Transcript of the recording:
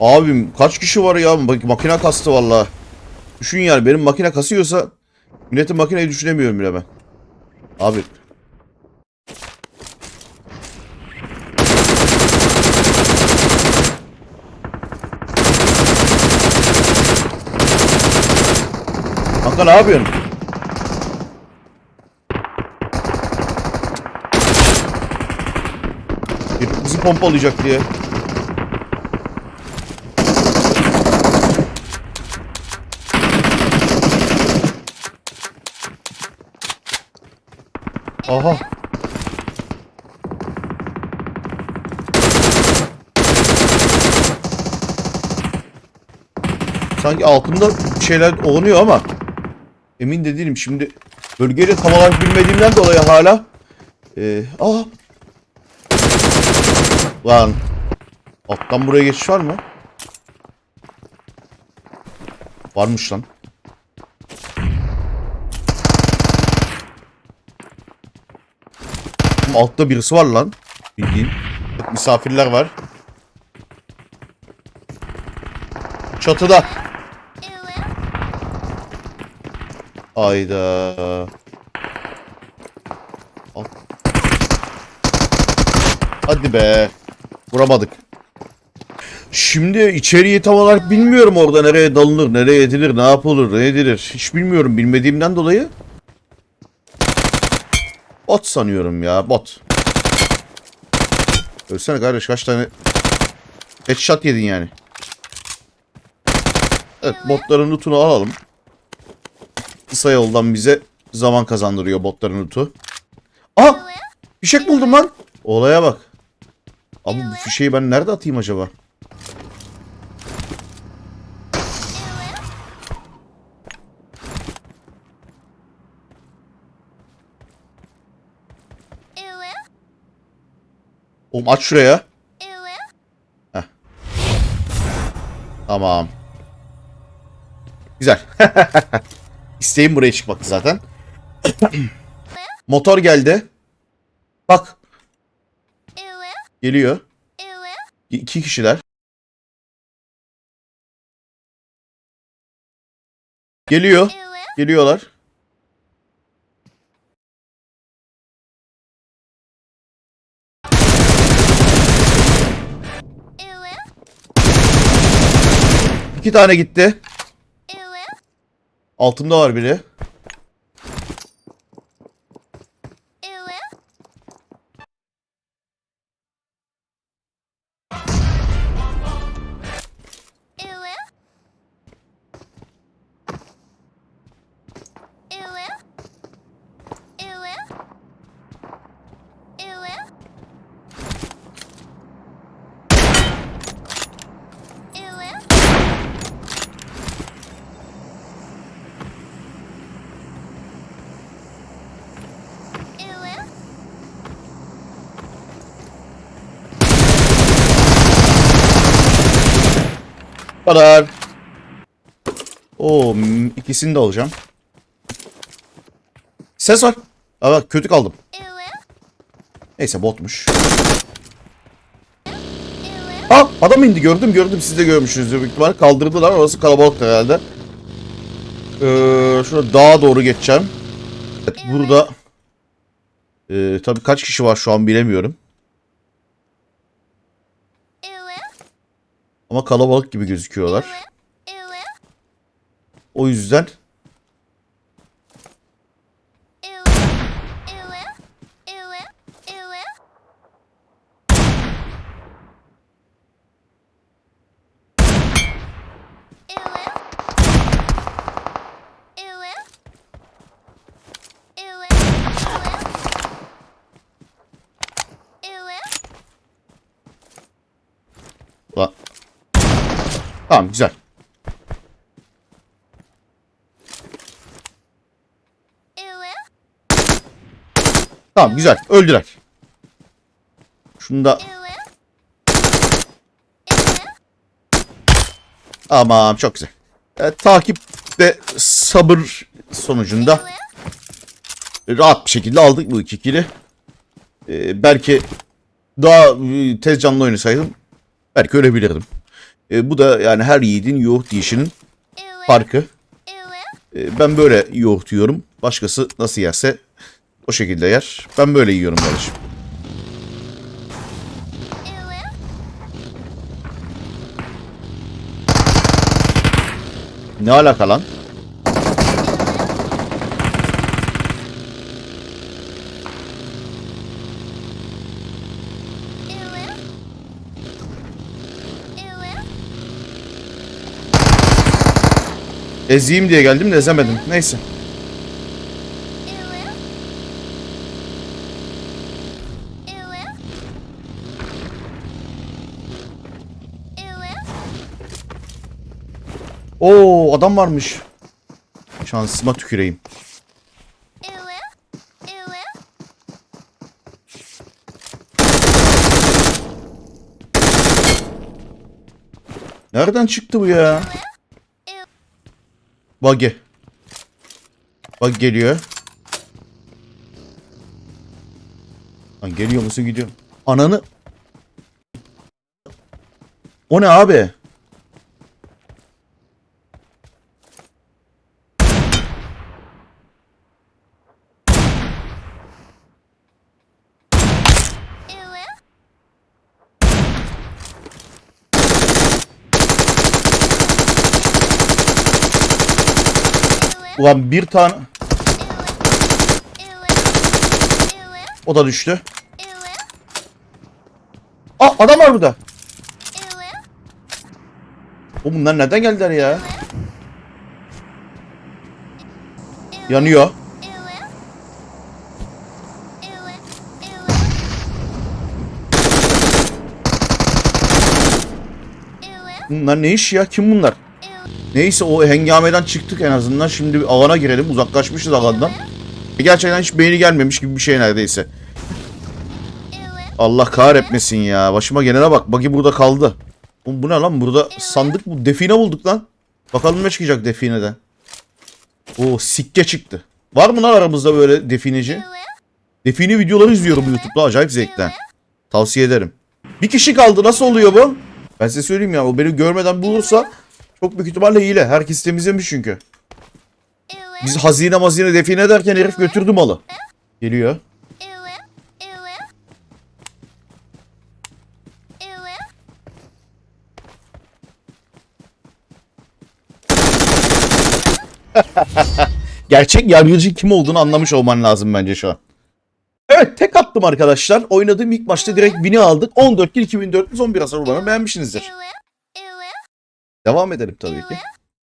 Abim kaç kişi var ya? Bak makine kastı valla. Düşün yani benim makine kasıyorsa milletin makineyi düşünemiyorum bile ben. Abi. Kanka ne yapıyorsun? Bizi pompalayacak diye. Aha. Sanki altında bir şeyler oluyor ama emin de değilim şimdi bölgeyle tam olarak bilmediğimden dolayı hala ee, aa lan alttan buraya geçiş var mı? Varmış lan. Altta birisi var lan. Bildiğin. Misafirler var. Çatıda. Ayda. Hadi be. Vuramadık. Şimdi içeriği tam olarak bilmiyorum orada nereye dalınır, nereye edilir, ne yapılır, ne edilir. Hiç bilmiyorum bilmediğimden dolayı. Bot sanıyorum ya bot. Ölsene kardeş kaç tane headshot yedin yani. Evet botların lootunu alalım. Kısa yoldan bize zaman kazandırıyor botların lootu. Aa! Fişek buldum lan. Olaya bak. Abi bu fişeği ben nerede atayım acaba? Oğlum aç şuraya. Tamam. Güzel. İsteğim buraya çıkmaktı zaten. Motor geldi. Bak. Geliyor. İki kişiler. Geliyor. Geliyorlar. İki tane gitti. Altımda var biri. Bu kadar. Oo, ikisini de alacağım. Ses var. Aa, kötü kaldım. Neyse botmuş. Aa adam indi gördüm gördüm siz de görmüşsünüzdür büyük ihtimalle. Kaldırdılar orası kalabalık herhalde. Ee, şurada dağa doğru geçeceğim. Evet, burada ee, tabii kaç kişi var şu an bilemiyorum. Ama kalabalık gibi gözüküyorlar. O yüzden Tamam güzel. Tamam güzel. Öldüler. Şunu da Tamam çok güzel. E, takip ve sabır sonucunda rahat bir şekilde aldık bu iki kili. E, belki daha e, tez canlı oynasaydım belki ölebilirdim. E, bu da yani her yiğidin yoğurt yiyişinin farkı. E, ben böyle yoğurt yiyorum. Başkası nasıl yerse o şekilde yer. Ben böyle yiyorum kardeşim. Ne alaka lan? Ezeyim diye geldim de ezemedim. Neyse. Oo adam varmış. Şansıma tüküreyim. Nereden çıktı bu ya? Buggy. Bak geliyor. Lan geliyor musun gidiyor. Ananı. O ne abi? Ulan bir tane. O da düştü. Aa adam var burada. O bunlar nereden geldiler ya? Yanıyor. Bunlar ne iş ya? Kim bunlar? Neyse o hengameden çıktık en azından. Şimdi bir alana girelim. Uzaklaşmışız alandan. E, Gerçekten hiç beyni gelmemiş gibi bir şey neredeyse. Allah kahretmesin ya. Başıma gelene bak. Bagi burada kaldı. Oğlum bu ne lan? Burada sandık bu. Define bulduk lan. Bakalım ne çıkacak defineden. O sikke çıktı. Var mı lan aramızda böyle defineci? Define videoları izliyorum YouTube'da. Acayip zevkten. Tavsiye ederim. Bir kişi kaldı. Nasıl oluyor bu? Ben size söyleyeyim ya. O beni görmeden bulursa çok büyük ihtimalle hile. Herkes temizlemiş çünkü. Biz hazine mazine define ederken herif götürdü malı. Geliyor. Gerçek yargıcı kim olduğunu anlamış olman lazım bence şu an. Evet tek attım arkadaşlar. Oynadığım ilk maçta direkt win'i aldık. 14 kill 2400 11 hasar olanı beğenmişsinizdir. Devam edelim tabii ki.